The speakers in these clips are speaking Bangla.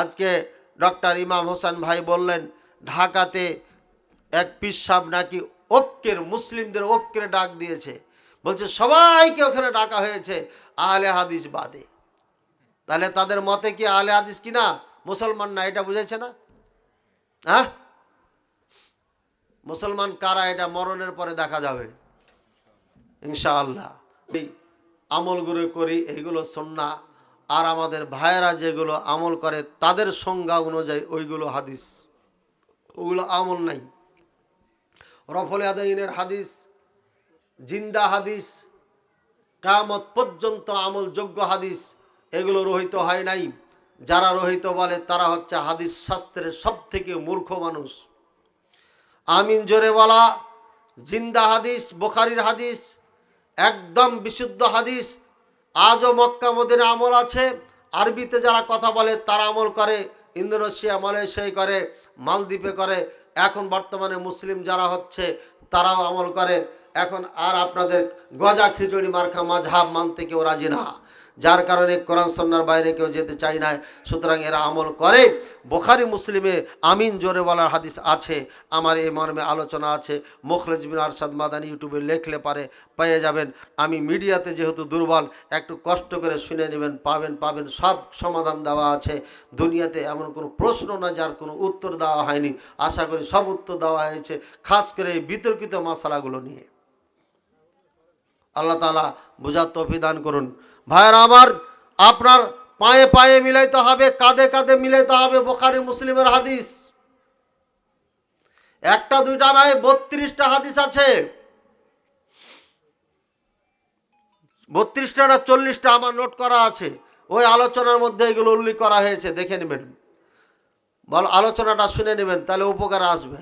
আজকে ডক্টর ইমাম হোসেন ভাই বললেন, ঢাকাতে এক পিসাব নাকি ঐক্যের, মুসলিমদের ঐক্যের ডাক দিয়েছে। বলছে, সবাইকে ওখানে ডাকা হয়েছে আহলে হাদিস বাদে। তাহলে তাদের মতে কি আহলে হাদিস কি না মুসলমান না, এটা বুঝেছে না? হ্যাঁ? মুসলমান কারা? এটা মরণের পরে দেখা যাবে। ইনশাআল্লাহ। এই আমলগুলো করি, এইগুলো সন্না আর আমাদের ভাইয়েরা যেগুলো আমল করে, তাদের সংজ্ঞা অনুযায়ী ওইগুলো হাদিস। ওগুলো আমল নাই। রফল আদাইনের হাদিস, জিন্দা হাদিস কামত পর্যন্ত আমলযোগ্য হাদিস, এগুলো রহিত হয় নাই। যারা রহিত বলে, তারা হচ্ছে হাদিস শাস্ত্রের সব থেকে মূর্খ মানুষ। আমিন জোরে বলা, জিন্দা হাদিস, বোখারির হাদিস, একদম বিশুদ্ধ হাদিস আজও মক্কা মদিনে আমল আছে। আরবিতে যারা কথা বলে, তারা আমল করে। ইন্দোনেশিয়া, মালয়েশিয়ায় করে, মালদ্বীপে করে। এখন বর্তমানে মুসলিম যারা হচ্ছে, তারাও আমল করে। এখন আর আপনাদের গজা খিচুড়ি মার্কা মাঝহাব মানতে কেউ রাজি না। যার কারণে কোরআন সন্ন্যার বাইরে কেউ যেতে চায় না সুতরাং এরা আমল করে। বোখারি, মুসলিমে আমিন জোরে বলার হাদিস আছে। আমার এই মর্মে আলোচনা আছে। মোখলেজ বিন আরশাদ মাদানি ইউটিউবে লেখলে পারে, পেয়ে যাবেন। আমি মিডিয়াতে যেহেতু দুর্বল, একটু কষ্ট করে শুনে নেবেন, পাবেন পাবেন, সব সমাধান দেওয়া আছে। দুনিয়াতে এমন কোনো প্রশ্ন না যার কোনো উত্তর দেওয়া হয়নি। আশা করি সব উত্তর দেওয়া হয়েছে, খাস করে এই বিতর্কিত মশালাগুলো নিয়ে। আল্লাহ তালা বোঝার তফিদান করুন। ভাইয়ের আমার, আপনার পায়ে পায়ে মিলাইতে হবে, কাঁধে কাঁধে মিলাইতে হবে বোখারি মুসলিমের হাদিস। একটা, দুইটা নয় বত্রিশটা হাদিস আছে। বত্রিশটা না চল্লিশটা আমার নোট করা আছে। ওই আলোচনার মধ্যে এগুলো উল্লেখ করা হয়েছে, দেখে নেবেন। বল, আলোচনাটা শুনে নেবেন, তাহলে উপকার আসবে।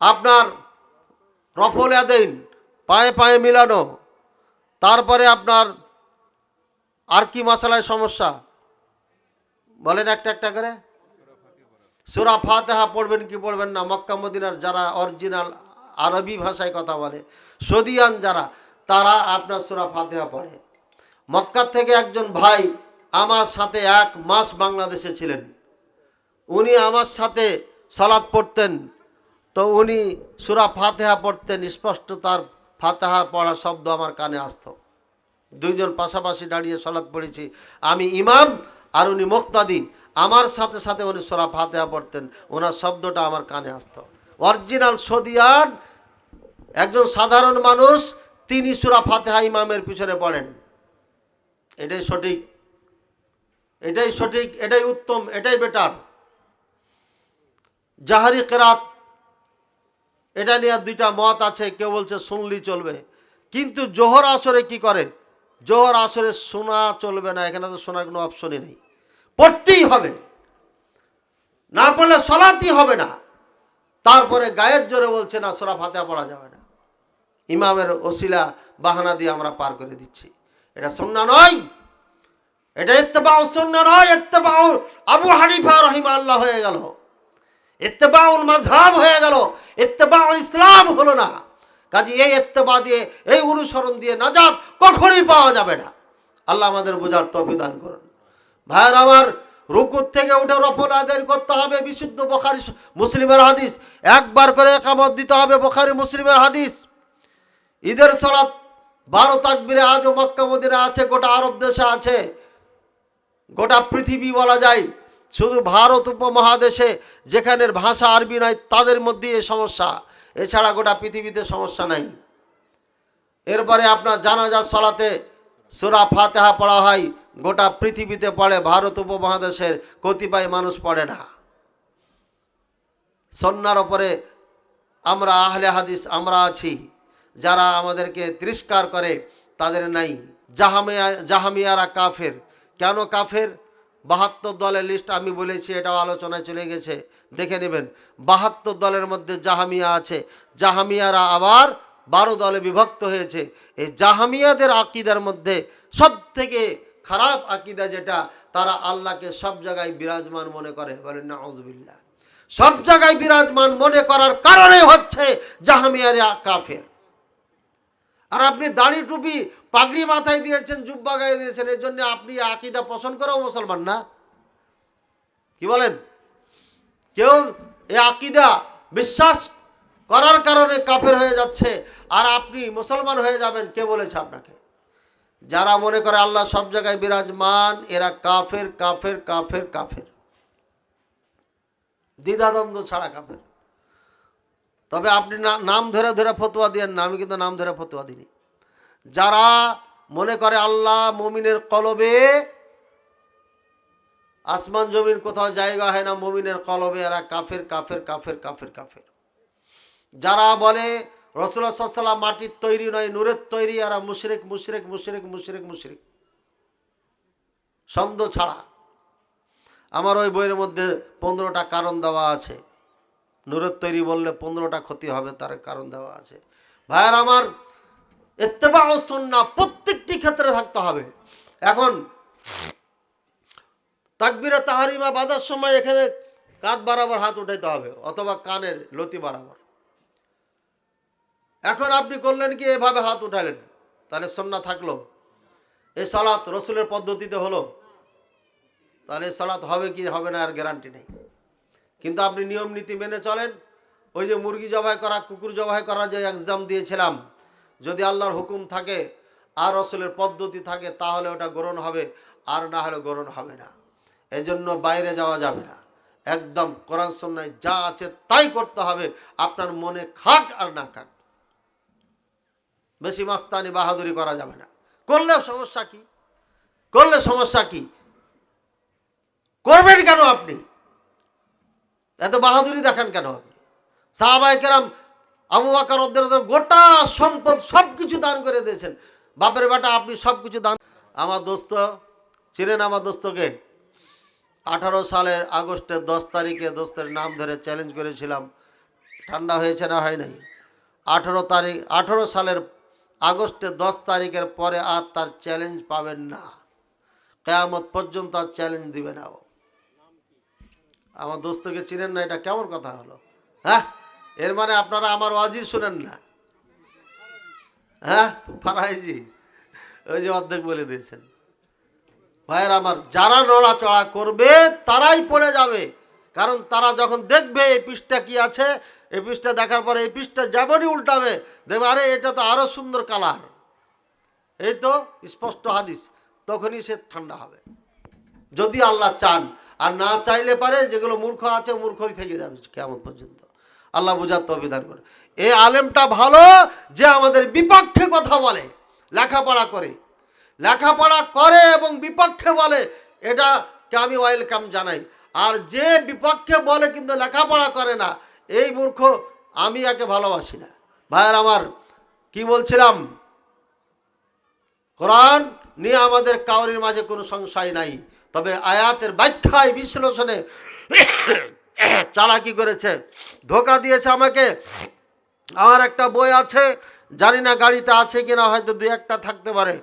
আপনার রফল আদেন পায়ে পায়ে মিলানো। তারপরে আপনার আর কি মশালায় সমস্যা? বলেন একটা একটা করে। সুরা ফাতেহা পড়বেন কি পড়বেন না? মক্কা মদিনার যারা অরিজিনাল আরবি ভাষায় কথা বলে, সদিয়ান যারা, তারা আপনার সুরা ফাতেহা পড়ে। মক্কার থেকে একজন ভাই আমার সাথে এক মাস বাংলাদেশে ছিলেন। উনি আমার সাথে সালাদ পড়তেন। তো উনি সুরা ফাতেহা পড়তেন স্পষ্ট তার ফাতেহা পড়া শব্দ আমার কানে আসতো। দুইজন পাশাপাশি দাঁড়িয়ে সলাৎ পড়েছি। আমি ইমাম আর উনি মুক্তাদি আমার সাথে সাথে উনি সোরা ফাতেহা পড়তেন। ওনার শব্দটা আমার কানে আসতো। অরিজিনাল সদিয়ান, একজন সাধারণ মানুষ, তিনি সুরা ফাতেহা ইমামের পিছনে পড়েন। এটাই সঠিক। এটাই সঠিক, এটাই উত্তম, এটাই বেটার জাহারি কেরাত এটা নিয়ে দুইটা মত আছে, কেউ বলছে শুনলি চলবে। কিন্তু জোহর আসরে কি করে? জোহর আসরে শোনা চলবে না, এখানে তো শোনার কোনো অপশনই নেই। পড়তেই হবে। না পড়লে সলাতেই হবে না। তারপরে গায়ের জোরে বলছে, না, সোরা ফাতেহা পড়া যাবে না। ইমামের ওসিলা বাহানা দিয়ে আমরা পার করে দিচ্ছি। এটা সন্না নয়। এটা ইত্তেবাউ সন্না নয়। ইত্তেবাউ আবু হানিফা রহিমা আল্লাহ হয়ে গেল। ইত্তেবাউল মাঝহাব হয়ে গেল। ইত্তেবাউল ইসলাম হলো না। কাজে এই ইত্তেবা দিয়ে, এই অনুসরণ দিয়ে নাজাত কখনোই পাওয়া যাবে না। আল্লাহ আমাদের বোঝার তফিদান করুন। ভাইয়ের আমার রুকুর থেকে উঠে রফল আদায় করতে হবে, বিশুদ্ধ বোখারি মুসলিমের হাদিস। একবার করে একামত দিতে হবে বোখারি মুসলিমের হাদিস। ঈদের সলাৎ বারো তাকবিরে আজও মক্কা মদিনা আছে, গোটা আরব দেশে আছে। গোটা পৃথিবী বলা যায় শুধু ভারত উপমহাদেশে যেখানের ভাষা আরবি নয়, তাদের মধ্যে এই সমস্যা। এছাড়া গোটা পৃথিবীতে সমস্যা নাই। এরপরে আপনার জানাজা চলাতে সুরা ফাতেহা পড়া হয়, গোটা পৃথিবীতে পড়ে, ভারত উপমহাদেশের কতিপয় মানুষ পড়ে না। সন্ন্যার ওপরে আমরা আহলে হাদিস, আমরা আছি। যারা আমাদেরকে তিরস্কার করে, তাদের নাই। জাহামিয়া জাহামিয়ারা কাফের। কেন কাফের? বাহাত্তর দলের লিস্ট আমি বলেছি, এটাও আলোচনায় চলে গেছে। দেখে নেবেন, বাহাত্তর দলের মধ্যে জাহামিয়া আছে। জাহামিয়ারা আবার বারো দলে বিভক্ত হয়েছে। এই জাহামিয়াদের আকিদার মধ্যে সব থেকে খারাপ আকিদা যেটা, তারা আল্লাহকে সব জায়গায় বিরাজমান মনে করে। বলেন না সব জায়গায় বিরাজমান মনে করার কারণে হচ্ছে জাহামিয়ারা কাফের। আর আপনি দাড়ি টুপি পাগড়ি মাথায় দিয়েছেন, জুব্বা গায়ে দিয়েছেন, এর জন্য আপনি আকিদা পছন্দ করাও মুসলমান না। কি বলেন? কেউ এই আকিদা বিশ্বাস করার কারণে কাফের হয়ে যাচ্ছে আর আপনি মুসলমান হয়ে যাবেন, কে বলেছে আপনাকে? যারা মনে করে আল্লাহ সব জায়গায় বিরাজমান, এরা কাফের কাফের কাফের কাফের। দ্বিধাদ্বন্দ্ব ছাড়া কাফের। তবে আপনি নাম ধরে ধরে ফতোয়া দিয়েন না, আমি কিন্তু নাম ধরে ফতোয়া দিনি যারা মনে করে আল্লাহ মমিনের কলবে, আসমান জমিন কোথাও জায়গা হয় না মমিনের কলবে, এরা কাফের কাফের কাফের কাফের কাফের। যারা বলে রসুল্লাহ সাল্লাম মাটির তৈরি নয়, নূরের তৈরি, এরা মুশরেক মুশরেক মুশরেক মুশরেক, মুশরিক। ছন্দ ছাড়া। আমার ওই বইয়ের মধ্যে পনেরোটা কারণ দেওয়া আছে। নূরের তৈরি বললে পনেরোটা ক্ষতি হবে, তার কারণ দেওয়া আছে। ভাইয়ার আমার এত্তেবা ও সন্না প্রত্যেকটি ক্ষেত্রে থাকতে হবে। এখন তাকবিরে তাহারিমা বাঁধার সময় এখানে কাঁধ বরাবর হাত উঠাইতে হবে, অথবা কানের লতি বরাবর। এখন আপনি করলেন কি, এভাবে হাত উঠালেন, তাহলে সন্না থাকল। এই সালাত রসুলের পদ্ধতিতে হলো। তাহলে সালাত হবে কি, হবে না, আর গ্যারান্টি নেই। কিন্তু আপনি নিয়ম নীতি মেনে চলেন। ওই যে মুরগি জবাই করা, কুকুর জবাই করা যে এক্সাম দিয়েছিলাম, যদি আল্লাহর হুকুম থাকে, আর রসুলের পদ্ধতি থাকে, তাহলে ওটা গ্রহণ হবে, আর না হলে গ্রহণ হবে না। এজন্য বাইরে যাওয়া যাবে না। একদম কোরআন সন্ন্যায় যা আছে তাই করতে হবে, আপনার মনে খাক আর না খাক। বেশি মাস্তানি বাহাদুরি করা যাবে না। করলে সমস্যা কি? করলে সমস্যা কি? করবেন কেন আপনি? এত বাহাদুরি দেখান কেন আপনি? সাহাবাই কেরাম আবু রদ্দের গোটা সম্পদ সব কিছু দান করে দিয়েছেন। বাপের বেটা, আপনি সব কিছু দান আমার দোস্ত, চিনেন আমার দোস্তকে? আঠারো সালের আগস্টের দশ তারিখে দোস্তের নাম ধরে চ্যালেঞ্জ করেছিলাম। ঠান্ডা হয়েছে না হয় নাই? আঠেরো তারিখ আঠেরো সালের আগস্টের দশ তারিখের পরে আর তার চ্যালেঞ্জ পাবেন না। কেয়ামত পর্যন্ত আর চ্যালেঞ্জ দিবে না ও। আমার দোস্তকে চিনেন না, এটা কেমন কথা হলো? হ্যাঁ? এর মানে আপনারা আমার ওয়াজি শুনেন না? হ্যাঁ? ফারাইজি, ওই যে অর্ধেক বলে দিয়েছেন। ভাইয়ের আমার যারা নড়াচড়া করবে, তারাই পড়ে যাবে। কারণ তারা যখন দেখবে এই পৃষ্ঠা কি আছে, এই পৃষ্ঠা দেখার পরে এই পৃষ্ঠা যেমনই উল্টাবে, দেখবে, আরে, এটা তো আরও সুন্দর কালার। এই তো স্পষ্ট হাদিস, তখনই সে ঠান্ডা হবে। যদি আল্লাহ চান আর না চাইলে পারে যেগুলো মূর্খ আছে মূর্খই থেকে যাবে কেমন পর্যন্ত। আল্লাহ বুঝার অভিধান করে এই আলেমটা ভালো যে আমাদের বিপক্ষে কথা বলে, লেখাপড়া করে। লেখাপড়া করে এবং বিপক্ষে বলে, এটা কে আমি ওয়েলকাম জানাই। আর যে বিপক্ষে বলে কিন্তু লেখাপড়া করে না, এই মূর্খ আমি একে ভালোবাসি না। ভাইয়ের আমার, কি বলছিলাম? কোরআন নিয়ে আমাদের কাউরির মাঝে কোনো সংশয় নাই। তবে আয়াতের ব্যাখ্যায় বিশ্লেষণে চালাকি করেছে, ধোকা দিয়েছে আমাকে। আমার একটা বই আছে, জানি না গাড়িতে আছে কিনা, হয়তো দু একটা থাকতে পারে।